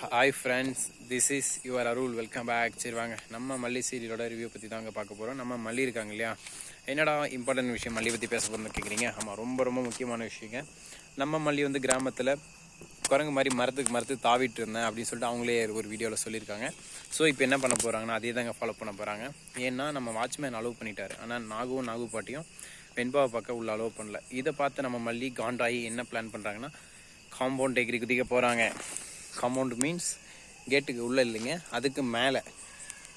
Hi friends this is your Arul welcome back சரி வாங்க. நம்ம மல்லி சீரியலோட ரிவ்யூ பற்றி தாங்க பார்க்க போகிறோம் நம்ம மல்லி இருக்காங்க இல்லையா? என்னடா இம்பார்ட்டன்ட் விஷயம் மல்லி பற்றி பேச போகிறோம்னு கேட்குறீங்க ஆமாம் ரொம்ப ரொம்ப முக்கியமான விஷயங்க. நம்ம மல்லி வந்து கிராமத்தில் குரங்கு மாதிரி மரத்துக்கு மரத்து தாவிட்டு இருந்தேன் அப்படின்னு சொல்லிட்டு அவங்களே ஒரு வீடியோவில் சொல்லியிருக்காங்க. ஸோ இப்போ என்ன பண்ண போகிறாங்கன்னா அதே தாங்க ஃபாலோ பண்ண போகிறாங்க ஏன்னா நம்ம வாட்ச்மேன் அலோவ் பண்ணிட்டாரு. ஆனால் நாகவும் நாகு பாட்டியும் வெண்பாவை பார்க்க உள்ள அலோவ் பண்ணல. இதை பார்த்து நம்ம மல்லி காண்டாயி என்ன பிளான் பண்ணுறாங்கன்னா காம்பவுண்ட் எகிரி குதிக்க போகிறாங்க காம்பவுண்ட் மீன்ஸ் கேட்டுக்கு உள்ளே இல்லைங்க. அதுக்கு மேலே.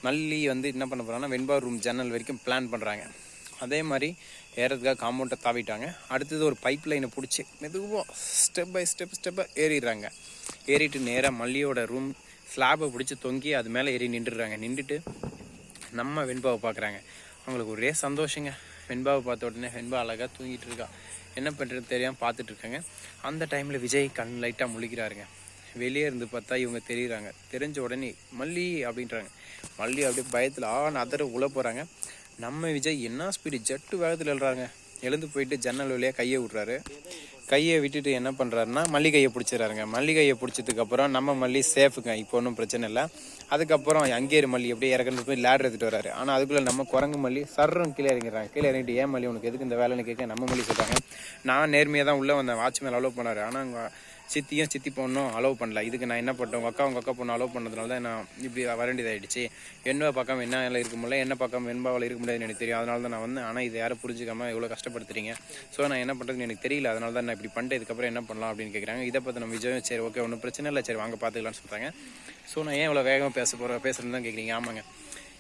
மல்லி வந்து என்ன பண்ண போகிறாங்கன்னா வெண்பா ரூம் ஜன்னல் வரைக்கும் பிளான் பண்ணுறாங்க அதே மாதிரி ஏறதுக்காக காம்பவுண்டை தாவிட்டாங்க. அடுத்தது ஒரு பைப் லைனை பிடிச்சி மெதுவாக ஸ்டெப் பை ஸ்டெப் ஸ்டெப்பாக ஏறிடுறாங்க. ஏறிட்டு நேராக மல்லியோட ரூம் ஸ்லாபை பிடிச்சி தொங்கி அது மேலே ஏறி நின்றுடுறாங்க. நின்றுட்டு நம்ம வெண்பாவை பார்க்குறாங்க அவங்களுக்கு ஒரே சந்தோஷங்க. வெண்பாவை பார்த்த உடனே வெண்பா அழகாக தூங்கிட்டு இருக்கா. என்ன பண்ணுறது தெரியாமல் பார்த்துட்ருக்காங்க அந்த டைமில் விஜய் கண் லைட்டாக முழிக்கிறாருங்க. வெளியே இருந்து பார்த்தா இவங்க தெரியுறாங்க. தெரிஞ்ச உடனே மல்லி அப்படின்றாங்க. மல்லி அப்படியே பயத்தில் ஆ அதர உள்ள போகிறாங்க நம்ம விஜய் என்ன ஸ்பீடு ஜட்டு வேகத்தில் எழுறாங்க. எழுந்து போயிட்டு ஜன்னல் வழியாக கையை விட்றாரு. கையை விட்டுட்டு என்ன பண்ணுறாருன்னா மல்லிகையை பிடிச்சிடறாருங்க. மல்லிகையை பிடிச்சதுக்கப்புறம் நம்ம மல்லி சேஃபுங்க இப்போ ஒன்றும் பிரச்சனை இல்லை. அதுக்கப்புறம் அங்கேயே மல்லி அப்படியே இறக்குறது போய் லேடர் எடுத்துட்டு வராரு ஆனால் அதுக்குள்ளே நம்ம குரங்கு மல்லி சர்றும் கீழே இறங்கிறாங்க கீழே இறங்கிட்டு ஏன் மல்லி உனக்கு எதுக்கு இந்த வேலைன்னு கேட்க? நம்ம மல்லி சொல்கிறாங்க நான் நேர்மையாக தான் உள்ளே வந்தேன். வாட்ச்மேன் அலோவ் பண்ணாரு. ஆனால் அங்கே சித்தியும் சித்தி பொண்ணும் அலோவ் பண்ணல. இதுக்கு நான் என்ன பண்ணேன் உங்கள் அக்கா உங்கள் அக்கா பொண்ணு அலோவ் பண்ணதுனால தான் நான் இப்படி வரண்டியதாயிடுச்சு வேண்டியதாயிடுச்சு. என்ன பக்கம் என்ன இருக்க முடியல. என்ன பக்கம் வெண்பாவில் இருக்க முடியாதுன்னு எனக்கு தெரியும். அதனால தான் நான் வந்து ஆனால் இது யாரும் புரிஞ்சுக்காமல் இவ்வளோ கஷ்டப்படுத்துறீங்க. ஸோ நான் என்ன பண்ணுறதுன்னு எனக்கு தெரியல. அதனால தான் நான் இப்படி பண்ணிட்டு இதுக்கப்புறம் என்ன பண்ணலாம் அப்படின்னு கேட்குறாங்க இதை பற்றி நம்ம விஜயம் சரி ஓகே ஒன்றும் பிரச்சனை இல்லை சரி வாங்க பார்த்துக்கலாம்னு சொல்கிறாங்க ஸோ நான் ஏன் இவ்வளோ வேகமாக பேச போகிற பேசுகிறேன்னு தான் கேட்குறீங்க ஆமாங்க.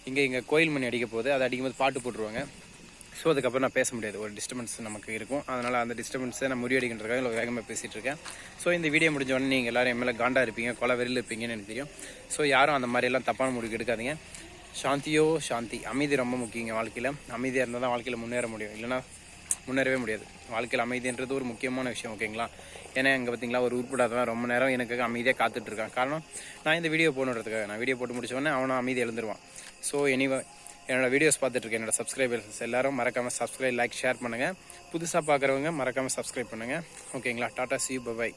இங்கே இங்கே கோயில் மணி அடிக்க போகுது. அதை அடிக்கும்போது பாட்டு போட்டுருவாங்க. ஸோ அதுக்கப்புறம் நான் பேச முடியாது. ஒரு டிஸ்டர்பன்ஸ் நமக்கு இருக்கும். அதனால் அந்த டிஸ்டர்பன்ஸை நான் முறியடிக்கின்றதுக்காக இவ்வளோ வேகமாக பேசிகிட்டு இருக்கேன். ஸோ இந்த வீடியோ முடிஞ்ச உடனே நீங்கள் எல்லோரும் எம்எல்ஏ காண்டா இருப்பீங்க கொலை வெறியில் இருப்பீங்கன்னு எனக்கு தெரியும். ஸோ யாரும் அந்த மாதிரியெல்லாம் தப்பான முடிவு எடுக்காதீங்க. சாந்தியோ சாந்தி. அமைதி ரொம்ப முக்கியங்க வாழ்க்கையில். அமைதியாக இருந்தால் தான் வாழ்க்கையில் முன்னேற முடியும். இல்லைனா முன்னேறவே முடியாது. வாழ்க்கையில் அமைதின்றது ஒரு முக்கியமான விஷயம் ஓகேங்களா? ஏன்னா இங்கே பார்த்தீங்களா ஒரு உருப்படாதவன் ரொம்ப நேரம் எனக்கு அமைதியாக காத்துட்டு இருக்கான் காரணம் நான் இந்த வீடியோ போகணுன்றதுக்காக நான் வீடியோ போட்டு முடிச்சவொடனே அவனை அவனும் அமைதி எழுந்துருவான். ஸோ எனிவே என்னோட வீடியோஸ் பார்த்துட்டு இருக்கேன் என்னோட சப்ஸ்கிரைபர்ஸ் எல்லாரும் மறக்காமல் சப்ஸ்கிரைப் லைக் ஷேர் பண்ணுங்கள் புதுசாக பார்க்குறவங்க மறக்காமல் சப்ஸ்கிரைப் பண்ணுங்கள் ஓகேங்களா? Tata C bye bye